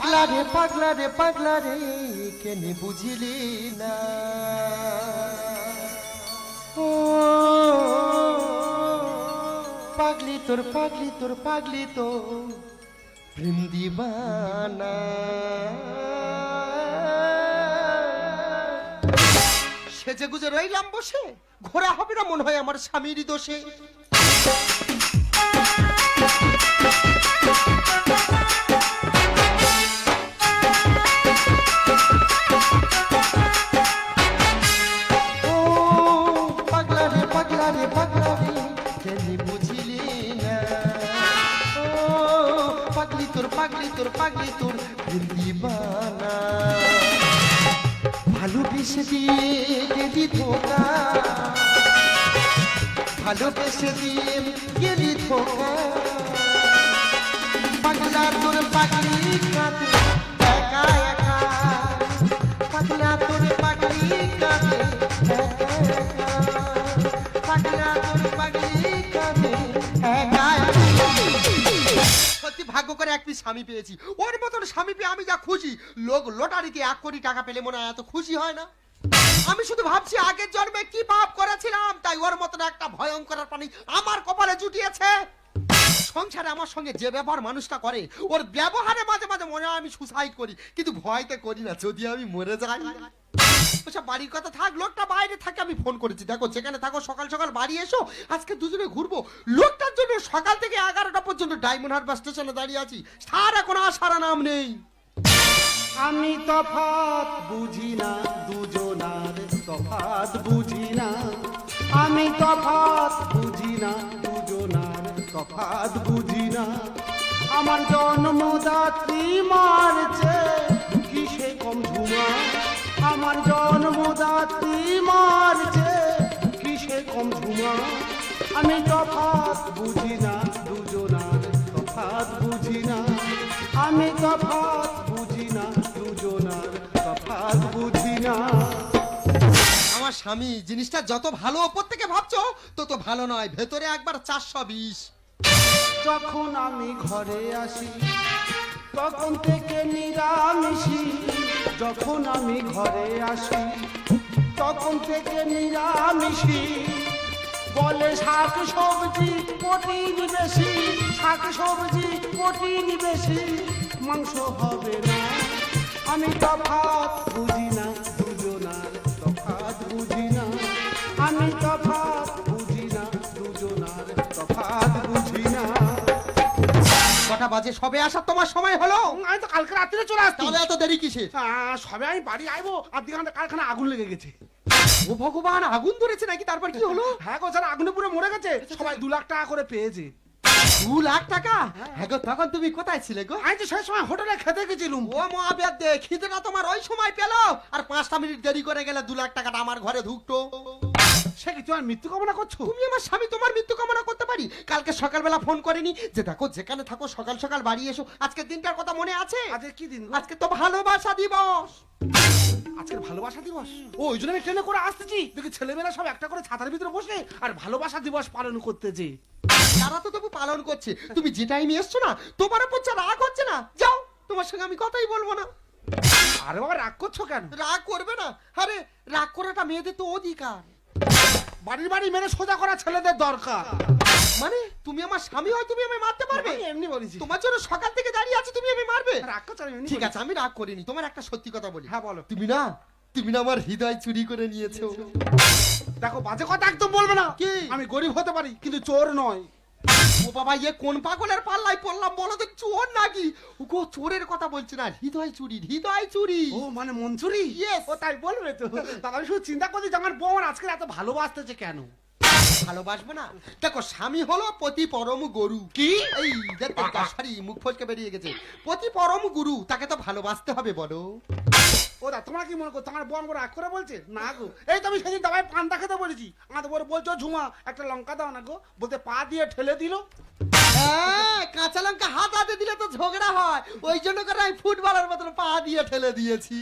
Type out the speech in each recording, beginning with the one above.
পাগলা রে পাগলা রে পাগলা রে, কেনে বুঝিলি না? ও, পাগলি তোর পাগলি তোর, পাগলি তো প্রেম দিবানা। সেজে গুজে রইলাম বসে, ঘোরা হবে না মনে হয় আমার স্বামীর দোষে। রে পাগলা রে পাগলা রে কেনি বুঝিলি না। ও, পাগলি তোর পাগলি তোর পাগলি তোর দিবানা ভালোবেসে দিয়ে গেলি ধোকা ভালোবেসে দিয়ে গেলি ধোকা পাগলা তোর পাগলি কাঁদে, একা একা। পাগলা তোর পাগলি কাঁদে ভাগ্য করে এক পিস স্বামী পেয়েছি। ওর মতন স্বামী পেয়ে আমি যা খুশি। লোক লটারিতে এক কোটি টাকা পেলে মনে হয় এত খুশি হয় না। আমি শুধু ভাবছি, আগের জন্মে কি পাপ করেছিলাম? তাই ওর মতন একটা ভয়ঙ্কর পানি আমার কপালে জুটিয়েছে। সংসারে আমার সঙ্গে যে ব্যবহার মানুষটা করে, ওর ব্যবহারে মাঝে মাঝে মনে হয় আমি সুসাইড করি। কিন্তু ভয়তে করি না, যদি আমি মরে যাই। ওসব বাড়ির কথা থাক, লোকটা বাইরে থাকে, আমি ফোন করেছি। দেখো, যেখানে থাকো, সকাল সকাল বাড়ি এসো, আজকে দুজনে ঘুরবো। লোকটার জন্য সকাল থেকে এগারোটা পর্যন্ত ডায়মন্ড হারবার স্টেশনে দাঁড়িয়ে আছি। সারা কোনো আসার নাম নেই। আমি তফাত বুঝি না, দুজনার তফাত বুঝি না। আমি তফাত বুঝি না, দুজনার তফাত বুঝি না। আমার জন্মদাত্রী মারছে, কিসে কম ঝুমা? আমার জন্মদাত্রী মারছে। কিসে কম ঝুমা? আমি তফাত বুঝি না দুজনার তফাত বুঝি না। আমি তফাত বুঝি না দুজনার তফাত বুঝি না। আমার স্বামী জিনিসটা যত ভালো ওপর থেকে ভাবছ তত ভালো নয়। ভেতরে একবার চারশো বিশ। যখন আমি ঘরে আসি তখন থেকে নিরামিষি, যখন আমি ঘরে আসি, তখন থেকে নিরামিষি। বলে শাক সবজি প্রোটিন বেশি, শাক সবজি প্রোটিন বেশি, মাংস হবে না। আমি তো বুঝি কটা সবে আসার তোমার সময় হলো। আমি তো কালকে রাত্রে চলে আসতাম তাহলে এত দেরি কিসে সবে আমি বাড়ি আইবো আর দিকে কারখানা আগুন লেগে গেছে। ও ভগবান আগুন ধরেছে নাকি? তারপর কি হলো? হ্যাঁ গো স্যার আগুনে পুরো মরে গেছে সবাই দু লাখ টাকা করে পেয়েছে। দু লাখ টাকা? হ্যাঁ। গো তখন তুমি কোথায় ছিলে গো? আমি তো সেই সময় হোটেলে খেতে গেছিলুম। ও মহাবেদ দে খিদেটা তোমার ওই সময় পেল? আর পাঁচটা মিনিট দেরি করে গেলে দু লাখ টাকাটা আমার ঘরে ঢুকতো। সে কি তোমার মৃত্যু কামনা করছ? তুমি আমার স্বামী তোমার মৃত্যু কামনা করতে পারি? কালকে সকালবেলা ফোন করেনি যে দেখো যেখানে থাকো সকাল সকাল বাড়ি এসো। আজকের দিনটার কথা মনে আছে? আজকে কি দিন আজকে তো ভালোবাসা দিবস। আজকের ভালোবাসা দিবস? ও ওই জন্য আমি ট্রেনে করে আসতেছি। দেখি ছেলেমেয়েরা সব একটা করে ছাতার ভিতরে বসে আর ভালোবাসা দিবস পালন করতেছে। তারা তো তবু পালন করছে। তুমি যে টাইমে এসছো না তোমার উপর যা রাগ হচ্ছে না যাও তোমার সঙ্গে আমি কথাই বলব না। আরে বাবা রাগ করছ কেন? রাগ করবে না। আরে রাগ করাটা মেয়েদের তো অধিকার। বাড়ির বাড়ি মেরে সোজা করা ছেলেদের দরকার। মানে তুমি আমার স্বামী হয় তুমি আমায় মারতে পারবে? এমনি বলেছি। তোমার জন্য সকাল থেকে দাঁড়িয়ে আছি তুমি আমি মারবে? রাগ করছ ঠিক আছে আমি রাগ করিনি। তোমার একটা সত্যি কথা বলি। হ্যাঁ বলো। তুমি না তুমি না আমার হৃদয় চুরি করে নিয়েছো। দেখো বাজে কথা একদম বলবে না। কি? আমি গরিব হতে পারি কিন্তু চোর নয়। ও বাবা ইয়ে কোন পাগলের পাল্লাই পড়লাম বলো তো চোর নাকি? গো চোরের কথা বলছি না হৃদয় চুরি হৃদয় চুরি। ও মানে মন চুরি? ও তাই বলবে তো। আমি শুধু চিন্তা করছি যে আমার বউ আজকে এত ভালোবাসতেছে কেন? ভালোবাসবো না? দেখো স্বামী হলো পতি পরম গরু। কি? এই সরি মুখ ফসকে বেরিয়ে গেছে। পতি পরম গুরু তাকে তো ভালোবাসতে হবে বলো। ও দা তোমরা কি মনে করো তোমার বউ আমার রাগ করে বলছে? না গো। এই তো আমি সেদিন দাবাই পান্তা খেতে বলেছি আমার বউ বলছো ঝুমা একটা লঙ্কা দাও না গো। বলতে পা দিয়ে ঠেলে দিল। হ্যাঁ, কাঁচা লঙ্কা হাত হাতে দিলে তো ঝগড়া হয়। ওই জন্য করে আমি ফুটবলের মতন পা দিয়ে ঠেলে দিয়েছি।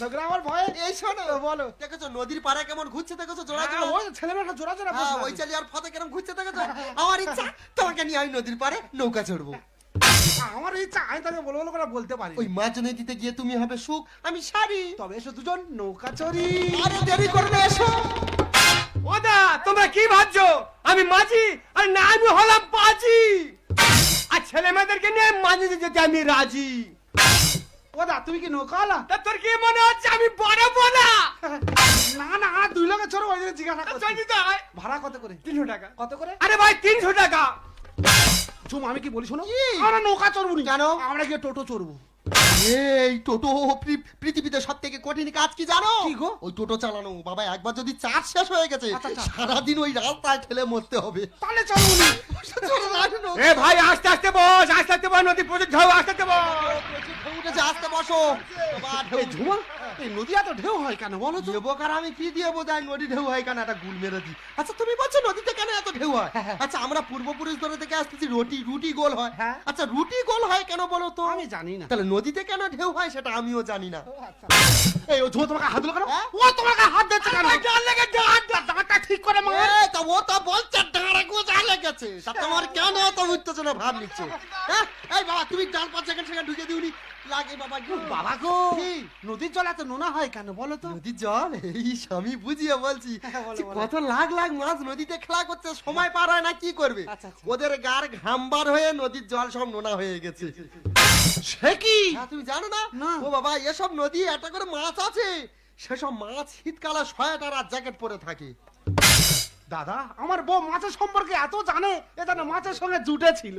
ঝগড়া আমার ভয়ে। এই শোনো বলো। দেখেছ নদীর পাড়ে কেমন ঘুরছে দেখেছ জোড়া হ্যাঁ, জোড়া? ছেলেমেয়েটা জোড়া জোড়া হ্যাঁ, ওই চালি আর ফতে কেরম ঘুরছে দেখেছ আমার ইচ্ছা তোমাকে নিয়ে আমি নদীর পাড়ে নৌকা চড়বো। আমার ইচ্ছা আমি তাকে বলে বলে করে বলতে পারি। ওই মাছ নদীতে গিয়ে তুমি হবে সুখ আমি শাড়ি তবে এসো দুজন নৌকা চড়ি। আরে দেরি করে না এসো। ওদা তোমরা কি ভাবছ? আমি মাঝি আর না আমি হলাম পাজি। আর ছেলে মেয়েদেরকে নিয়ে মাঝিতে যেতে আমি রাজি। ও দা তুমি কি নৌকা আলা তা তোর কি মনে হচ্ছে? আমি বড় বলা। না না দুই লোকের চড়ো ওই জন্য জিজ্ঞাসা করছি। চল ভাড়া কত করে? তিনশো টাকা। কত করে? আরে ভাই তিনশো টাকা। ঝুম আমি কি বলি শোনো? আমরা নৌকা চড়বো নি। কেন? আমরা গিয়ে টোটো চড়বো। এই টোটো পৃথিবীতে সব থেকে কঠিন কাজ কি জানো? ওই টোটো চালানো। বাবা একবার যদি চার্জ শেষ হয়ে গেছে আচ্ছা, আচ্ছা। সারাদিন ওই রাস্তায় ঠেলে মরতে হবে। তাহলে নি। এ ভাই আস্তে আস্তে বস আস্তে আস্তে বস নদী প্রচুর আস্তে আস্তে বস। আস্তে বসো। ঝুমা এই নদী এত ঢেউ হয় কেন বলো তো? আমি? কি দিয়ে বোঝাই? নদী ঢেউ হয় কেন? একটা গুল মেরে দিই। আচ্ছা তুমি বলছো নদীতে কেন এত ঢেউ হয়? আচ্ছা আমরা পূর্বপুরুষ ধরে থেকে আসতেছি রুটি রুটি গোল হয়। হ্যাঁ। আচ্ছা রুটি গোল হয় কেন বলো তো? আমি জানি না। তাহলে নদীতে কেন ঢেউ হয় সেটা আমিও জানি না। এই ও ঝুমা তোমাকে হাত দিল কেন? হ্যাঁ? ও তোমাকে হাত দিচ্ছে কেন? ডাল লেগে ডাল ঠিক করে মার। এই, তা ও তো বলছে ডাঁড়ে গোজা লেগেছে। তা তোমার কেন এত উত্তেজনা ভাব নিচ্ছে? হ্যাঁ? এই বাবা তুমি ডাল পাঁচ সেকেন্ড সেকেন্ড ঢুকে দিওনি। লাগে বাবা গো। বাবা গো। নদীর জল এত নোনা হয় কেন বলো তো? নদীর জল? এই স্বামী বুঝিয়ে বলছি। কত লাখ লাখ মাছ নদীতে খেলা করছে সময় পার হয় না কি করবে? আচ্ছা, আচ্ছা। ওদের গার ঘামবার হয়ে নদীর জল সব নোনা হয়ে গেছে। সে কি? তুমি জানো না। ও বাবা এসব নদী একটা করে মাছ আছে। সেসব মাছ শীতকালে সোয়েটার আর জ্যাকেট পরে থাকে। দাদা আমার বউ মাছের সম্পর্কে এত জানে এ জানে মাছের সঙ্গে জুটে ছিল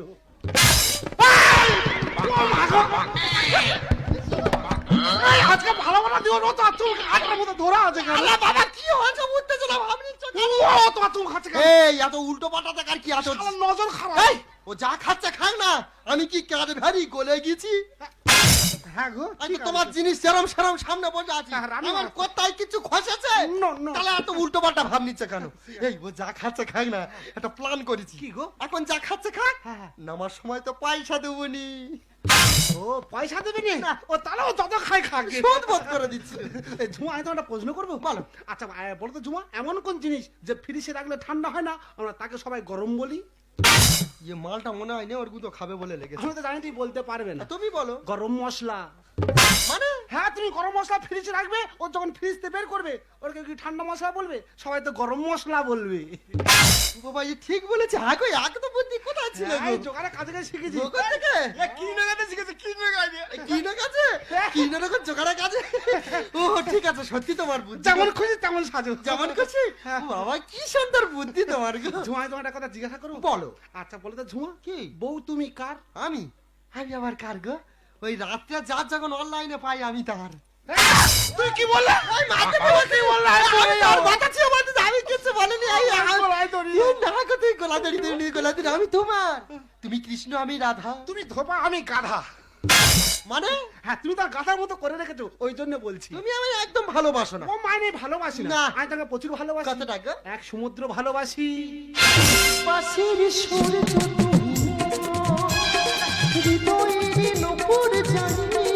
আজকে ভালো ভালো দিও না তো চুল আটটার মতো ধরা আছে কেন বাবা কি হয়েছে উত্তেজনা ভাব নিচ্ছ কেন? ও তোমার চুল খাচ্ছে কেন এই এত উল্টো পাল্টা দেখার কি আছে? নজর খারাপ। এই ও যা খাচ্ছে খাক না। আমি কি কাজ ভারী গলে গেছি? হ্যাঁ গো আমি তোমার জিনিস যেরম সেরম সামনে বসে আছি। আমার কোথায় কিছু খসেছে. তাহলে এত উল্টো পাল্টা ভাব নিচ্ছে কেন? এই ও যা খাচ্ছে খাক না একটা প্ল্যান করেছি। কি গো? এখন যা খাচ্ছে খাক হ্যাঁ, হ্যাঁ। নামার সময় তো পয়সা দেবো নি। ও পয়সা দেবে নি? ও খাই খাক। শোধ বোধ করে দিচ্ছে। ঝুমা আমি তোমার প্রশ্ন করব? বলো। আচ্ছা বলো তো ঝুমা এমন কোন জিনিস যে ফ্রিজে রাখলে ঠান্ডা হয় না আমরা তাকে সবাই গরম বলি? ইয়ে মালটা মনে হয় না ওর গুতো খাবে বলে লেগেছে। আমি তো জানি তুই বলতে পারবে না। তুমি বলো। গরম মশলা। মানে? হ্যাঁ তুমি গরম মশলা ফ্রিজে রাখবে ও যখন ফ্রিজ থেকে বের করবে ওর কি ঠান্ডা মশলা বলবে? সবাই তো গরম মশলা বলবে। বাবা এই ঠিক বলেছে। এক তো বুদ্ধি কোথায় ছিল এই জোগাড়ে কাজে কাজে শিখেছি। দোকান থেকে? এ কি নাগাতে শিখেছে কি নাগাতে এই কি কি জোগাড়া ও ঠিক আছে সত্যি তোমার বুদ্ধি। যেমন খুশি তেমন সাজো। যেমন খুশি? হ্যাঁ। বাবা কি সুন্দর বুদ্ধি তোমার গো। ঝুমা তোমার একটা কথা জিজ্ঞাসা করব বলো। আচ্ছা বলো তো ঝুমা। কি? বউ তুমি কার? আমি? আমি আবার কার গো? ওই রাত্রে যার যখন অনলাইনে পাই আমি তার। তুই কি বললে? এই মাথা পিছু কি বললা? আমি আর মাথা ছিঁড়ে বলতেছি, আমি কিছু বলিনি, এই গলায়। এই না গো, তুই গোলাদাড়ি, তুই গোলাদাড়ি, আমি তোমার। তুমি কৃষ্ণ আমি রাধা। তুমি ধোপা আমি গাধা। মানে? হ্যাঁ তুমি তার গাধার মতো করে রেখেছো ওই জন্য বলছি। তুমি আমি একদম ভালোবাসো না। ও মাইনে ভালোবাসি না। আমি তাকে প্রচুর ভালোবাসি। কত টাকা? এক সমুদ্র ভালোবাসি। বাসি সূর্য নপুর জানি।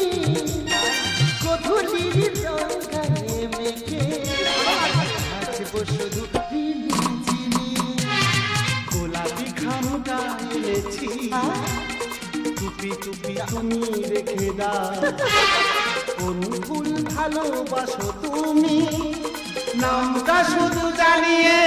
গধূলির রঙায় মেঘে নাচবো শুধু গোলাপি খামটা এনেছি টুপি টুপি তুমি ভালোবাসো তুমি? নামটা শুধু জানিয়ে।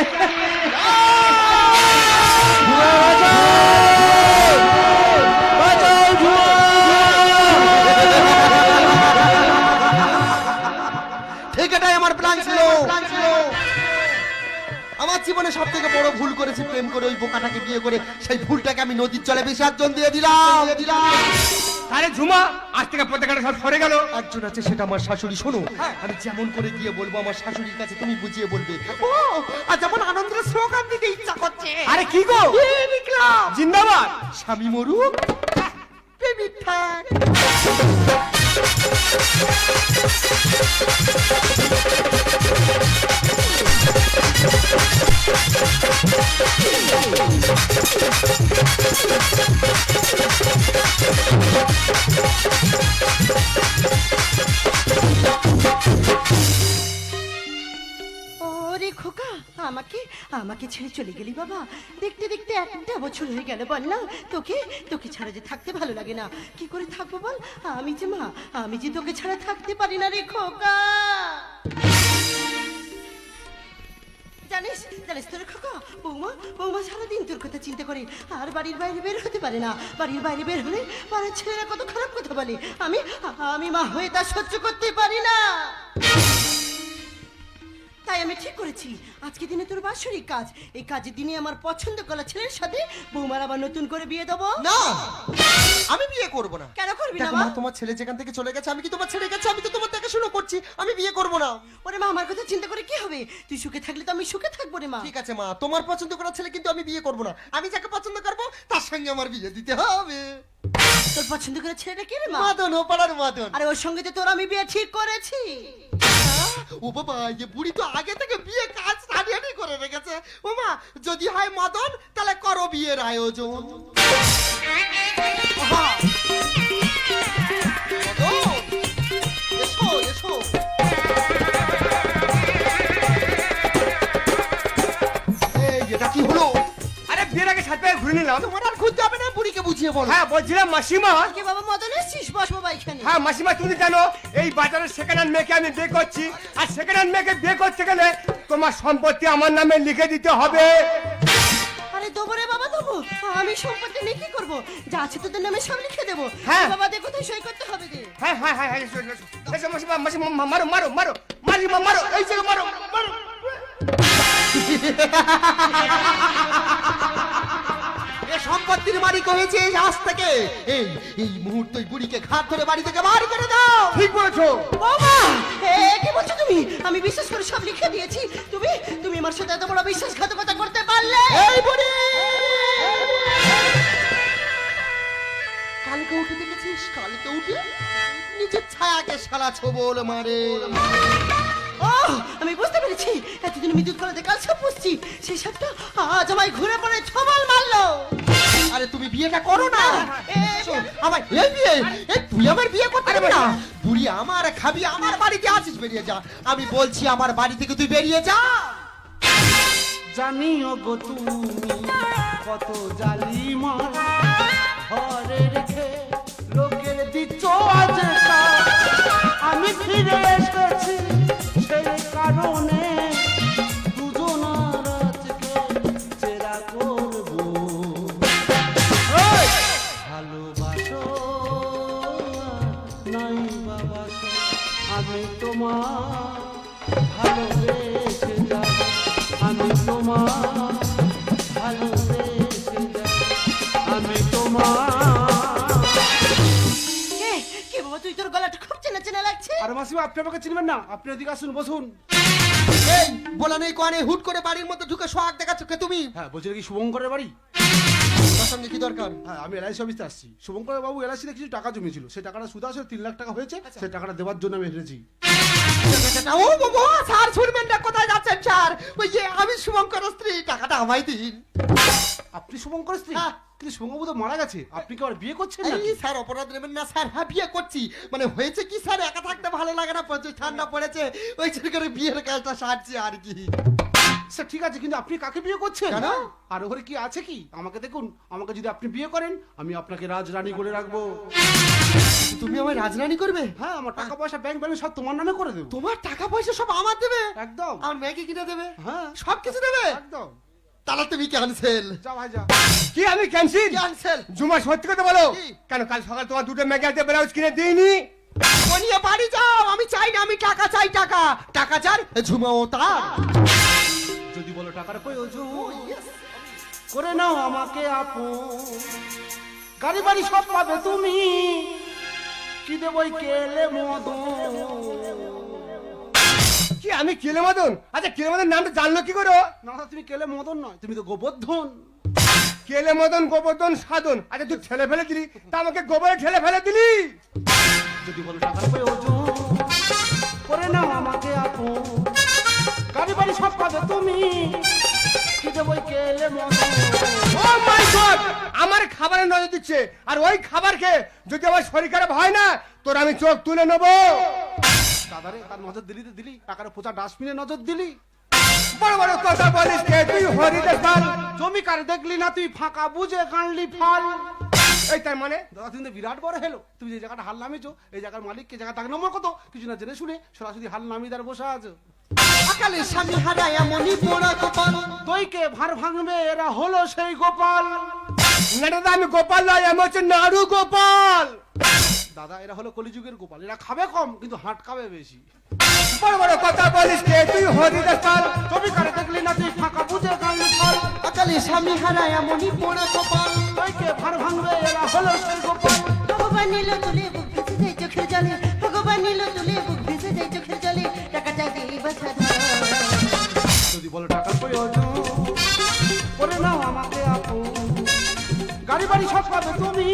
জীবনে সব থেকে বড় ভুল করেছি প্রেম করে ওই বোকাটাকে বিয়ে করে সেই ভুলটাকে আমি নদীর জলে বিসর্জন দিয়ে দিলাম। দিয়ে দিলাম। আরে ঝুমা আজ থেকে পতাকাটা সব সরে গেল। একজন আছে সেটা আমার শাশুড়ি শোনো। আমি যেমন করে গিয়ে বলব আমার শাশুড়ির কাছে তুমি বুঝিয়ে বলবে। ও আজ যেমন আনন্দের স্লোগান দিতে ইচ্ছা করছে। আরে কি গো? জিন্দাবাদ। স্বামী মরুক। প্রেমিক থাক। আমাকে আমাকে ছেড়ে চলে গেলি বাবা। দেখতে দেখতে একটা বছর হয়ে গেল বল না তোকে তোকে ছাড়া যে থাকতে ভালো লাগে না। কি করে থাকব বল? আমি যে মা, আমি যে তোকে ছাড়া থাকতে পারি না রে খোকা। জানিস তোর বৌমা বৌমা সারাদিন তোর কথা চিন্তা করে আর বাড়ির বাইরে বের হতে পারে না। বাড়ির বাইরে বের হলে পাড়ার ছেলেরা কত খারাপ কথা বলে। আমি আমি মা হয়ে তা সহ্য করতে পারি না। তাই আমি ঠিক করেছি। আজকে দিনে তোর বাৎসরিক কাজ। এই কাজের দিনে আমার পছন্দ করা ছেলের সাথে বৌমার আবার নতুন করে বিয়ে দেবো। না! আমি বিয়ে করব না। কেন করবি না দেখো মা? মা তোমার ছেলে যেখান থেকে চলে গেছে আমি কি তোমার ছেড়ে গেছে আমি তো তোমার দেখাশোনা করছি আমি বিয়ে করব না। ওরে মা আমার কথা চিন্তা করে কি হবে? তুই সুখে থাকলে তো আমি সুখে থাকব রে মা। ঠিক আছে মা তোমার পছন্দ করা ছেলে কিন্তু আমি বিয়ে করব না। আমি যাকে পছন্দ করব তার সঙ্গে আমার বিয়ে দিতে হবে। তোর পছন্দ করে ছেলেটা কে রে মা? মাদন ও পাড়ার মাদন। আরে ওর সঙ্গে তো তোর আমি বিয়ে ঠিক করেছি। ও বাবা এই বুড়ি তো আগে থেকে বিয়ে কাজ রানিয়ানি করে রেখেছে। ও মা যদি হয় মদন, তাহলে করো বিয়ের আয়োজন। নিলাম তোমার আর খুঁজতে হবে না বুড়িকে বুঝিয়ে বলো। হ্যাঁ বলছিলাম মাসিমা। কে বাবা মদন এসছিস? বস বাবা এখানে। হ্যাঁ মাসিমা তুমি জানো এই বাজারের সেকেন্ড হ্যান্ড মেয়েকে আমি বিয়ে করছি। আর সেকেন্ড হ্যান্ড মেয়েকে বিয়ে করতে গেলে তোমার সম্পত্তি আমার নামে লিখে দিতে হবে। আরে দেবো রে বাবা দেবো। আমি সম্পত্তি নিয়ে কি করব? যা আছে তোদের নামে সব লিখে দেবো। হ্যাঁ। বাবা দে কোথায় সই করতে হবে দে হ্যাঁ হ্যাঁ হ্যাঁ হ্যাঁ এসো, মাসিমা মাসিমা মারো মারো মারো মাসিমা মারো এই যে মারো মারো। সম্পত্তির মালিক হয়েছে আজ থেকে। এই এই মুহূর্তে বুড়িকে ঘাট ধরে বাড়ি থেকে বার করে দাও। ঠিক বলেছ। বাবা এ কি বলছো তুমি? আমি বিশ্বাস করে সব লিখে দিয়েছি। তুমি তুমি আমার সাথে এত বড় বিশ্বাসঘাতকতা করতে পারলে? এই বুড়ি! কালকে উঠে দেখেছিস? কালকে উঠে নিজের ছায়াকে সারা ছোবল মারে। ও আমি বুঝতে পেরেছি। এতদিন বিদ্যুৎ কলাতে কাল সব পুষছি। সেই সবটা আজ আমায় ঘুরে পড়ে ছবল মারলো। বিয়েটা করো না। আমার এই বিয়ে এই তুই আমার বিয়ে করতে পারবি না? বুড়ি আমার খাবি আমার বাড়িতে আসিস বেরিয়ে যা। আমি বলছি আমার বাড়ি থেকে তুই বেরিয়ে যা। জানিও গো তুমি কত জালিমা। ঘরে রেখে লোকের দিচ্ছ আজ আমি কে? কে বাবা তুই তোর গলাটা খুব চেনা চেনা লাগছে। আর মাসিমা আপনি আমাকে চিনবেন না। আপনি এদিকে আসুন বসুন। এই বলা নেই কোয়ানে হুট করে বাড়ির মধ্যে ঢুকে সোহাগ দেখাচ্ছ কে তুমি? হ্যাঁ বলছি কি শুভঙ্করের বাড়ি? তার সঙ্গে কি দরকার? হ্যাঁ আমি এলআইসি অফিসে আসছি। শুভঙ্কর বাবু এলআইসিতে কিছু টাকা জমিয়েছিল। সেই টাকাটা সুদ আসলে তিন লাখ টাকা হয়েছে সেই টাকাটা দেওয়ার জন্য আমি হেরেছি। ও বাবা স্যার শুনবেন না কোথায় যাচ্ছেন স্যার? ওই যে আমি শুভঙ্কর স্ত্রী টাকাটা আমায় দিন। আপনি শুভঙ্কর স্ত্রী? হ্যাঁ। কিন্তু শুভঙ্কর তো মারা গেছে। আপনি কি আবার বিয়ে করছেন না স্যার অপরাধ নেবেন না স্যার। হ্যাঁ বিয়ে করছি। মানে হয়েছে কি স্যার? একা থাকতে ভালো লাগে না প্রচুর ঠান্ডা পড়েছে। ওই জন্য করে বিয়ের কাজটা সারছি আর কি। স্যার ঠিক আছে কিন্তু আপনি কাকে বিয়ে করছেন? কেন? আর ওখানে কি আছে কি? আমাকে দেখুন আমাকে যদি আপনি বিয়ে করেন আমি আপনাকে রাজরানী করে রাখব। তুমি আমায় রাজরানী করবে? হ্যাঁ আমার টাকা পয়সা ব্যাংক ব্যালেন্স সব তোমার নামে করে দেবো। তোমার টাকা পয়সা সব আমার দেবে? একদম। আমার ম্যাগি কিনে দেবে? হ্যাঁ। সব কিছু দেবে? একদম। তাহলে তুমি ক্যান্সেল কি আমি ক্যান্সেল ক্যান্সেল জুমা সত্যি কথা বলো। কেন কাল সকাল তোমার দুটো মেগাতে ব্লাউজ কিনে দিইনি? বাড়ি যাও আমি চাই না আমি টাকা চাই টাকা। টাকা চার ঝুমাও যদি বলো টাকার প্রয়োজন। করে নাও আমাকে আপন। গাড়ি বাড়ি সব পাবে তুমি। কি দেবই কেলে মদন? কি আমি কেলে মদন? আচ্ছা কেলে মদন নামটা জানলো কি করো না তুমি কেলে মদন নয় তুমি তো গোবর্ধন। কেলে মদন গোবর্ধন সাধন। আচ্ছা তুই ঠেলে ফেলে দিলি। তা আমাকে গোবরে ঠেলে ফেলে দিলি? যদি বলো টাকার প্রয়োজন করে নাও আমাকে আপন। বাড়ি সব পাবে তুমি। কি আমার খাবারে নজর দিচ্ছে। আর ওই খাবার খেয়ে যদি আমার শরীর খারাপ হয় না, তোর আমি চোখ তুলে নেব। দাদারে, তার নজর দিলি দিলি, টাকার পোচা ডাস্টবিনে নজর দিলি। বড় বড় কথা বলিস কে, তুই হরিদাস পাল। জমিকার দেখলি না, তুই ফাঁকা বুঝে কানলি ফল। এই তার মানে দাদা, তুমি বিরাট বড় হেলো। তুমি যে জায়গাটা হাল নামিয়েছো, এই জায়গার মালিককে জায়গা তাক নম্বর কত? কিছু না জেনে শুনে সরাসরি হাল নামিয়ে বসে আছো। আকালে স্বামী হারায় এমনই পোড়া কপাল দইকে ভার ভাঙবে এরা হলো সেই গোপাল। না দাদা আমি গোপাল নয় আমি হচ্ছে নাড়ু গোপাল। দাদা এরা হলো কলিযুগের গোপাল। এরা খাবে কম কিন্তু হাট খাবে বেশি। বড় বড় কথা বলিস কে তুই হরিদাস পাল। জমিকার দেখলি না তুই ফাঁকা বুঝে কানলি ফল আকালে স্বামী হারায় এমনই পোড়া কপাল দইকে ভার ভাঙবে এরা হলো সেই গোপাল। ভগবান নিল তুলে বুক ভেসে যায় চোখের জলে। ভগবান নিল তুলে বুক ভেসে যায় চোখের যদি বলো টাকার প্রয়োজন করে নাও আমাকে আপু গাড়ি বাড়ি সব পাবে তুমি।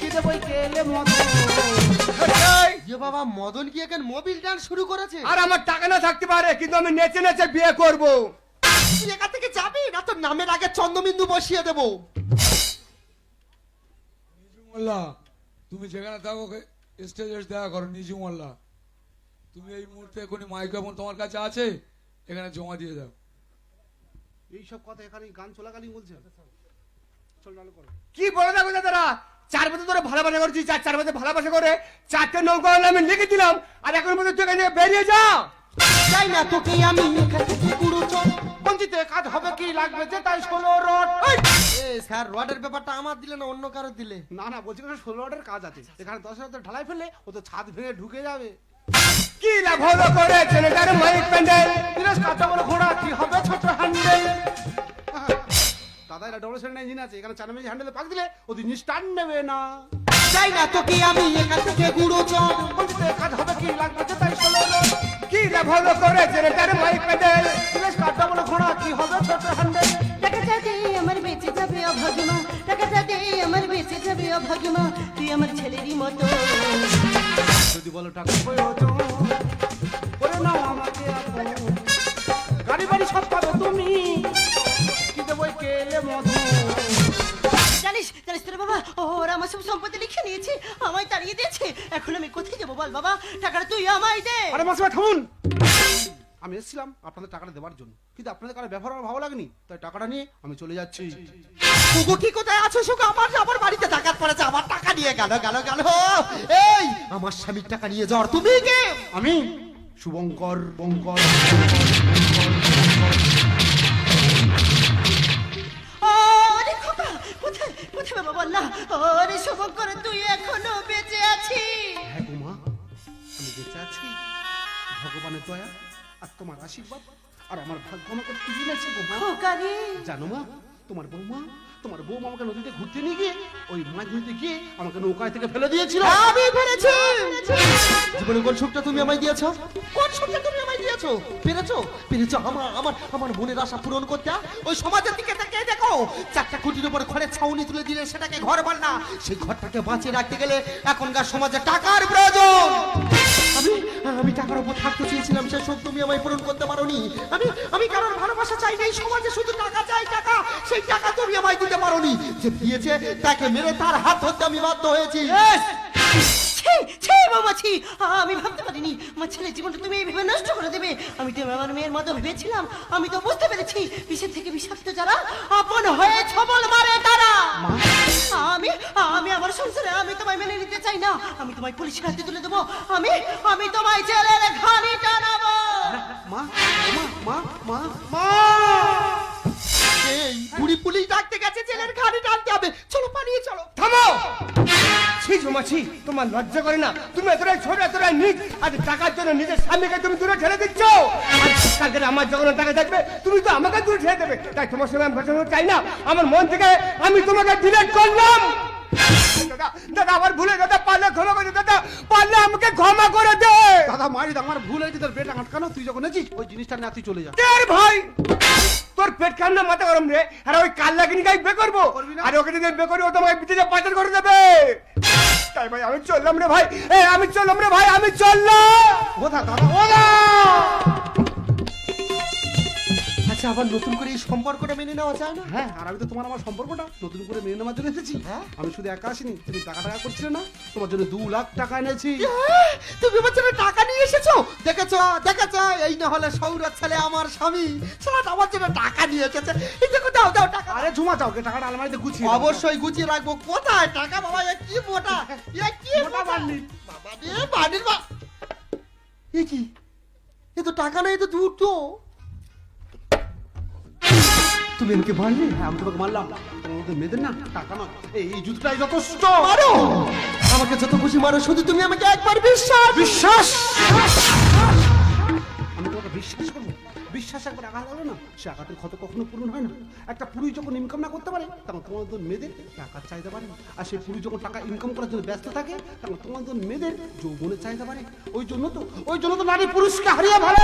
কি দেবই কেলে মতো যে বাবা মদন কি এখন মোবিল ডান্স শুরু করেছে? আর আমার টাকা না থাকতে পারে কিন্তু আমি নেচে নেচে বিয়ে করব। তুই এখান থেকে যাবি? না তোর নামের আগে চন্দ্রবিন্দু বসিয়ে দেবো। নিজু মোল্লা তুমি যেখানে থাকো স্টেজে দেখা করো নিজু মোল্লা তুমি এই মুহূর্তে এখনই মাইক্রোফোন তোমার কাছে আছে? এখানে জমা দিয়ে দাও। এইসব কথা এখানে গান চলাকালীন বলছে চল নাহলে করো। কি বলে দেখো দাদারা? চার বছর ধরে ভালোবাসা করছি চার চার বছর ভালোবাসা করে চারটে নৌকা আমি লিখে দিলাম আর এখন মধ্যে তুই এখান বেরিয়ে যা। যাই না তোকে আমি এখান পুরো চল পঞ্চিতে কাজ হবে কি লাগবে যে তাই ষোলো রড। এ স্যার রডের ব্যাপারটা আমার দিলে না অন্য কারও দিলে? না না বলছি না ষোলো রডের কাজ আছে। এখানে দশ হাজার ঢালাই ফেলে ও তো ছাদ ভেঙে ঢুকে যাবে। কি লাভ হলো করে ছেলেটার মাইক প্যান্ডেল তিরাস কাটা বলে ঘোড়া কি হবে ছোট হ্যান্ডেল দাদা এটা ডবল সেন্ট ইঞ্জিন আছে এখানে চার মেজি হ্যান্ডেলে পাক দিলে ও দিন স্টার্ট নেবে না। যাই না তোকে আমি এখান থেকে গুঁড়ো চল কাজ হবে কি লাগবে তাই রড কি লাভ হলো করে ছেলেটার মাইক প্যান্ডেল তিরাস কাটা বলে ঘোড়া কি হবে ছোট হ্যান্ডেল আমার বেঁচে যাবে অভাগমা টাকাটা দে আমার বেঁচে যাবে অভাগমা তুই আমার ছেলেরই মতো। যদি বলো টাকা করে নাও আমাকে গাড়ি বাড়ি সব পাবে তুমি। কি দেবো কেলে মধু? জানিস জানিস তোর বাবা ওরা আমার সব সম্পত্তি লিখে নিয়েছে আমায় তাড়িয়ে দিয়েছে। এখন আমি কোথায় যাব বল বাবা? টাকাটা তুই আমায় দে। আরে মাসিমা থামুন। আমি এসেছিলাম আপনাদের টাকাটা দেওয়ার জন্য। কিন্তু আপনাদের কারও ব্যবহার আমার ভালো লাগেনি তাই টাকাটা নিয়ে আমি চলে যাচ্ছি। সুগু কি কোথায় আছো সুগু আমার আমার বাড়িতে ডাকাত পড়েছে আমার টাকা নিয়ে গেল গেল গেল। এই আমার স্বামীর টাকা নিয়ে যাওয়ার তুমি কে? আমি শুভঙ্কর বঙ্কর। শুভঙ্কর তুই এখনও বেঁচে আছিস? হ্যাঁ আমি বেঁচে আছি। ভগবানের দয়া। আর তোমার আশীর্বাদ আর আমার ভাগ্য আমাকে খুঁজে নিয়েছে গো জানো মা তোমার বৌমা তোমার বৌমা আমাকে নদীতে ঘুরতে নিয়ে গিয়ে ওই মাছ ধরতে গিয়ে আমাকে নৌকায় থেকে ফেলে দিয়েছিল। আমি জীবনে কোন সুখটা তুমি আমায় দিয়েছ? কোন সুখটা তুমি দিয়েছ পেরেছ? পেরেছ? আমার আমার আমার মনের আশা পূরণ করতে ওই সমাজের দিকে তাকিয়ে দেখো। চারটা খুঁটির উপর ঘরের ছাউনি তুলে দিলে সেটাকে ঘর না। সেই ঘরটাকে বাঁচিয়ে রাখতে গেলে এখনকার সমাজে টাকার প্রয়োজন। আমি আমি টাকার উপর থাকতে চেয়েছিলাম, সে সব তুমি আমায় পূরণ করতে পারোনি। আমি আমি কারোর ভালোবাসা চাই না সমাজে শুধু টাকা চাই টাকা, সেই টাকা তুমি আমায় দিতে পারোনি। যে দিয়েছে, তাকে মেরে তার হাত ধরতে আমি বাধ্য হয়েছি। ছি ছি বাবা ছি আমি ভাবতে পারিনি আমার ছেলের জীবনটা তুমি এইভাবে নষ্ট করে দেবে। আমি তো আমার মেয়ের মতো ভেবেছিলাম আমি তো বুঝতে পেরেছি বিষের থেকে বিষাক্ত যারা আপন হয়ে ছবল মারে তারা। আমি আমি আমার সংসারে আমি তোমায় মেনে নিতে চাই না আমি তোমায় পুলিশের হাতে তুলে দেবো আমি আমি তোমায় জেলের ঘানি টানাবো। মা মা মা মা মা! এই বুড়ি পুলিশ ডাকতে গেছে জেলের ঘাড়ি টানতে হবে। চলো পালিয়ে চলো। থামো! ছি ঝুমাছি তোমার লজ্জা করে না। তুমি এতটাই ছোট এতটাই নিচ আজ টাকার জন্য নিজের স্বামীকে তুমি দূরে ঠেলে দিচ্ছ। আর কালকে আমার যখন টাকা থাকবে তুমি তো আমাকে দূরে ঠেলে দেবে। তাই তোমার সঙ্গে আমি ভাষণ চাই না। আমার মন থেকে আমি তোমাকে ডিলেট করলাম। দাদা দাদা আমার ভুলে দাদা পারলে ক্ষমা করে দাদা। পারলে আমাকে ক্ষমা করে দে। দাদা মারি আমার ভুল হয়েছে তোর বেটা আটকানো তুই যখন এসেছিস ওই জিনিসটা না তুই চলে যা। ভাই তোর পেট খান না মাথা গরম রে? আর ওই কাল্লাকিনি গাই বে করব? আর ওকে যদি বে করি ও তোমাকে বিদেশে পাচার করে দেবে। তাই ভাই আমি চললাম রে ভাই। এ আমি চললাম রে ভাই আমি চললাম। কোথা দাদা। ওদা আচ্ছা আবার নতুন করে এই সম্পর্কটা মেনে নেওয়া যায় না? হ্যাঁ আর আমি তো তোমার আমার সম্পর্কটা নতুন করে মেনে নেওয়ার জন্য এসেছি হ্যাঁ? আমি শুধু একা আসিনি তুমি টাকা টাকা করছিলে না তোমার জন্য দু লাখ টাকা এনেছি। হ্যাঁ, তুমি আমার জন্য টাকা নিয়ে এসেছ? দেখেছ দেখেছ? এই না হলে সৌরভ ছেলে আমার স্বামী। ছেলেটা আমার জন্য টাকা নিয়ে এসেছে। এই দেখো দাও দাও টাকা। আরে ঝুমা কে টাকাটা আলমারিতে গুছিয়ে অবশ্যই গুছিয়ে রাখব। কোথায়? টাকা বাবা এ কি মোটা? এ কি মোটা মোটা? বাবা রে বান্ডিল বা এ কি? এ তো টাকা নেই এ তো দুটো তুমি আমাকে মারলে হ্যাঁ আমি তোমাকে মারলাম। মধ্যে মেয়েদের না? টাকা নয়। এই জুতোটাই যথেষ্ট। মারো! আমাকে যত খুশি মারো শুধু তুমি আমাকে একবার বিশ্বাস! বিশ্বাস! আমি তোমাকে বিশ্বাস করব। বিশ্বাস একবার আঘাত হলো না সে আঘাতের ক্ষত কখনো পূরণ হয় না। একটা পুরুষ যখন ইনকাম না করতে পারে তখন তোমার মতন মেয়েদের টাকার চাইতে পারে আর সেই পুরুষ যখন টাকা ইনকাম করার জন্য ব্যস্ত থাকে তখন তোমার মতন মেয়েদের যৌবনের চাইতে পারে ওই জন্য তো ওই জন্য তো নারী পুরুষকে হারিয়ে ভালো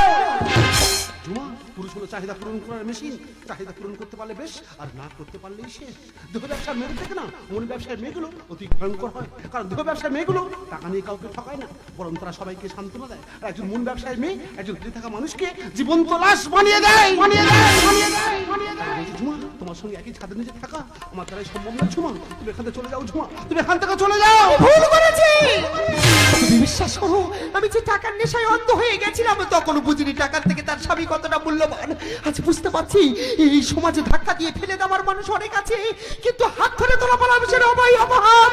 জুমা পুরুষ হলো চাহিদা পূরণ করার মেশিন। চাহিদা পূরণ করতে পারলে বেশ, আর না করতে পারলেই শেষ। দেহ ব্যবসার মেয়ে থেকে না, মন ব্যবসার মেয়েগুলো অতি ভয়ঙ্কর হয়। কারণ দেহ ব্যবসার মেয়েগুলো টাকা নিয়ে কাউকে ঠকায় না, বরং তারা সবাইকে সান্ত্বনা দেয়। আর একজন মন ব্যবসায় মেয়ে, একজন ঘিরে থাকা মানুষকে জীবন্ত লাশ বানিয়ে দেয়। বানিয়ে দেয় বানিয়ে দেয়, বানিয়ে তোমার সঙ্গে একই ছাদের নিচে থাকা, আমার দ্বারাই সম্ভব না ঝুমা। তুমি এখান থেকে চলে যাও, ঝুমা। তুমি এখান থেকে চলে যাও। ভুল করেছি। বিশ্বাস করো, আমি যে টাকার নেশায় অন্ধ হয়ে গেছিলাম, তখন বুঝিনি টাকার থেকে তার স্বামী কতটা মূল্যবান? আজ বুঝতে পারছি, এই সমাজে ধাক্কা দিয়ে ফেলে দেওয়ার মানুষ অনেক আছে, কিন্তু হাত ধরে তোলা মানুষের অভাই অভাব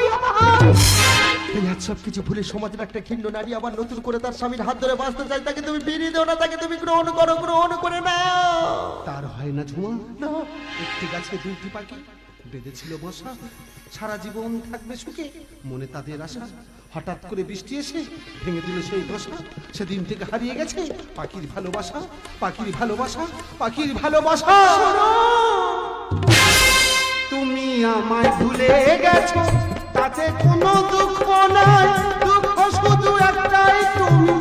এই আজ সব কিছু ভুলে সমাজের একটা নারী আবার নতুন করে তার স্বামীর হাত ধরে বাঁচতে তাকে তুমি বেরিয়ে দেও না, তাকে তুমি গ্রহণ করো, গ্রহণ করে না তার হয় না ঝুমা একটি গাছে দুইটি পাখি, বেঁধেছিল বসা, সারা জীবন থাকবে সুখে, মনে তাদের আশা। হঠাৎ করে বৃষ্টি এসে ভেঙে দিল সেই দশা। সেদিন থেকে হারিয়ে গেছে পাখির ভালোবাসা পাখির ভালোবাসা পাখির ভালোবাসা। তুমি আমায় ভুলে গেছো, তাতে কোনো দুঃখ নাই। দুঃখ শুধু একটাই তুমি।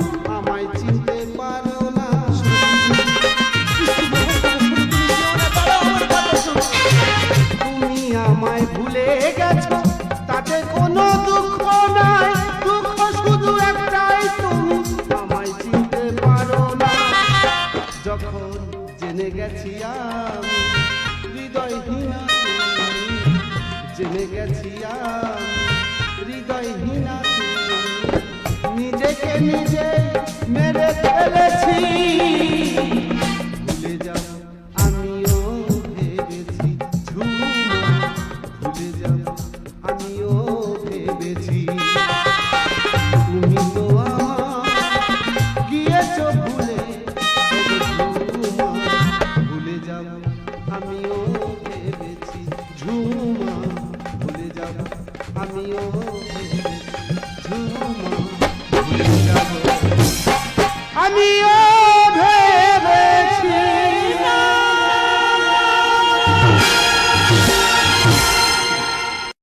গেছি আমি হৃদয়হীনা জেনে গেছি আমি হৃদয়হীনা নিজেকে নিজে মেরে